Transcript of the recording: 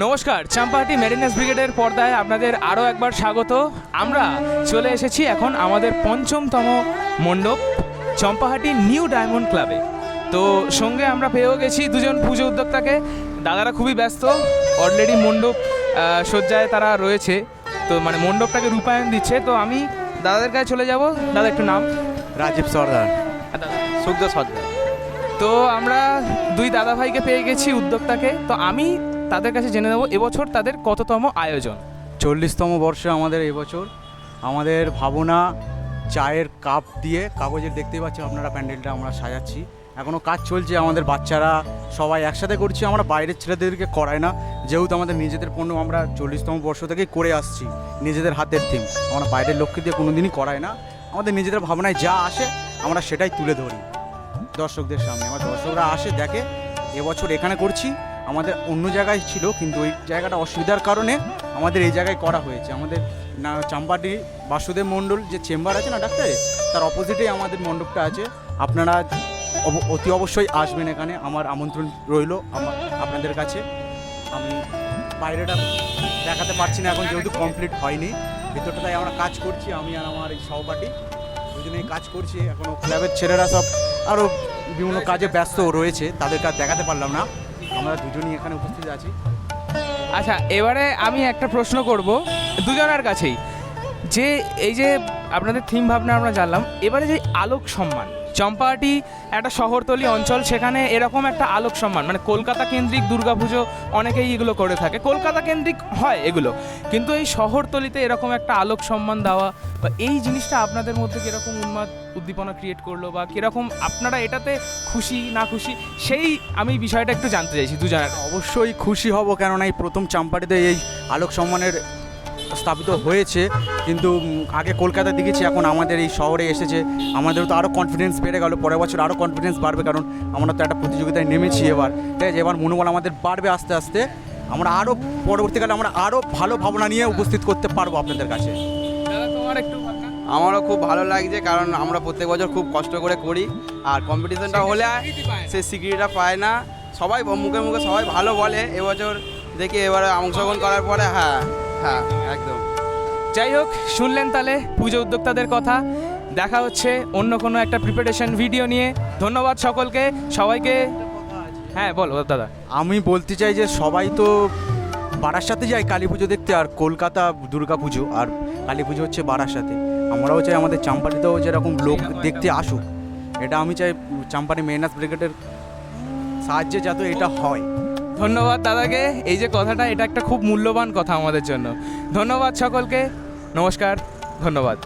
নমস্কার চাম্পাহাটি মেরিনাস ব্রিগেডের পর্দায় আপনাদের আরও একবার স্বাগত। আমরা চলে এসেছি এখন আমাদের পঞ্চমতম মণ্ডপ চম্পাহাটি নিউ ডায়মন্ড ক্লাবে। তো সঙ্গে আমরা পেয়েও গেছি দুজন পুজো উদ্যোক্তাকে। দাদারা খুবই ব্যস্ত অলরেডি মণ্ডপ শয্যায় তারা রয়েছে। তো মানে মণ্ডপটাকে রূপায়ণ দিচ্ছে। তো আমি দাদাদের কাছে চলে যাব। দাদা একটু নাম? রাজীব সর্দার। সুগ্ধ সর্দার। তো আমরা দুই দাদা ভাইকে পেয়ে গেছি উদ্যোক্তাকে। তো আমি তাদের কাছে জেনে নেব, এবছর তাদের কততম আয়োজন? চল্লিশতম বর্ষে আমাদের এবছর আমাদের ভাবনা চায়ের কাপ দিয়ে কাগজের, দেখতেই পাচ্ছেন আপনারা প্যান্ডেলটা আমরা সাজাচ্ছি। এখনও কাজ চলছে, আমাদের বাচ্চারা সবাই একসাথে করছি, আমরা বাইরের ছেলেদেরকে করাই না। যেহেতু আমাদের নিজেদের পণ্য আমরা চল্লিশতম বর্ষ থেকেই করে আসছি, নিজেদের হাতের থিম আমরা বাইরের লক্ষ্যে দিয়ে কোনো দিনই করাই না। আমাদের নিজেদের ভাবনায় যা আসে, আমরা সেটাই তুলে ধরি। দর্শকদের সামনে, আমার দর্শকরা আসে, দেখে, এবছর এখানে করছি। আমাদের অন্য জায়গায় ছিল, কিন্তু ওই জায়গাটা অসুবিধার কারণে আমাদের এই জায়গায় করা হয়েছে। আমাদের না, চাম্পাটি বাসুদেব মণ্ডল যে চেম্বার আছে না ডাক্তারে, তার অপোজিটেই আমাদের মণ্ডপটা আছে। আপনারা অতি অবশ্যই আসবেন এখানে। আমার আমন্ত্রণ রইল আমার, আপনাদের কাছে। আমি বাইরেটা দেখাতে পারছি না এখন, যেহেতু কমপ্লিট হয়নি। ভিতরটা তাই আমরা কাজ করছি, আমি আর আমার এই সহপাঠী দুজনেই কাজ করছি। এখনও ক্লাবের ছেলেরা সব আরও বিভিন্ন কাজে ব্যস্ত রয়েছে, তাদেরকে আর দেখাতে পারলাম না। আমরা দুজনই এখানে উপস্থিত আছি। আচ্ছা এবারে আমি একটা প্রশ্ন করব দুজনের কাছেই। যে এই যে আপনাদের থিম ভাবনা আমরা জানলাম, এবারে যে আলোক সম্মান চম্পাহাটি একটা শহরতলি অঞ্চল, সেখানে এরকম একটা আলোক সম্মান মানে কলকাতা কেন্দ্রিক দুর্গাপুজো অনেকেই এগুলো করে থাকে। কলকাতা কেন্দ্রিক হয় এগুলো, কিন্তু এই শহরতলিতে এরকম একটা আলোক সম্মান দেওয়া বা এই জিনিসটা আপনাদের মধ্যে কীরকম উন্মাদ, উদ্দীপনা ক্রিয়েট করল বা কীরকম আপনারা এটাতে খুশি, না খুশি, সেই আমি বিষয়টা একটু জানতে চাইছি, দুজনের। অবশ্যই খুশি হব কেননা এই প্রথম চাম্পাটিতে এই আলোক সম্মানের স্থাপিত হয়েছে কিন্তু আগে কলকাতা দেখেছি এখন আমাদের এই শহরে এসেছে। আমাদেরও তো আরও কনফিডেন্স বেড়ে গেল পরের বছর আরও কনফিডেন্স বাড়বে কারণ আমরা তো একটা প্রতিযোগিতায় নেমেছি এবার। ঠিক আছে এবার মনোবল আমাদের বাড়বে আস্তে আস্তে। আমরা আরও পরবর্তীকালে আমরা আরও ভালো ভাবনা নিয়ে উপস্থিত করতে পারব আপনাদের কাছে। দাদা তোমার একটু আমারও খুব ভালো লাগছে কারণ আমরা প্রত্যেক বছর খুব কষ্ট করে করি। আর কম্পিটিশনটা হলে সে স্বীকৃতিটা পায় না। সবাই মুখে মুখে সবাই ভালো বলে এবছর দেখি এবারে অংশগ্রহণ করার পরে হ্যাঁ। হ্যাঁ একদম। যাই হোক শুনলেন তাহলে পুজো উদ্যোক্তাদের কথা। দেখা হচ্ছে অন্য কোনো একটা প্রিপারেশন ভিডিও নিয়ে। ধন্যবাদ সকলকে। সবাইকে হ্যাঁ বলো দাদা। আমি বলতে চাই যে সবাই তো বারার সাথে যায় কালী পুজো দেখতে আর কলকাতা দুর্গা পুজো আর কালী পুজো হচ্ছে বারার সাথে। আমরাও চাই আমাদের চাম্পাটিতেও যেরকম লোক দেখতে আসুক। এটা আমি চাই চাম্পাটি মেহনাস ব্রিগেডের সাহায্যে যাতে এটা হয়। ধন্যবাদ দাদাকে। এই যে কথাটা, এটা একটা খুব মূল্যবান কথা আমাদের জন্য। ধন্যবাদ সকলকে। নমস্কার, ধন্যবাদ।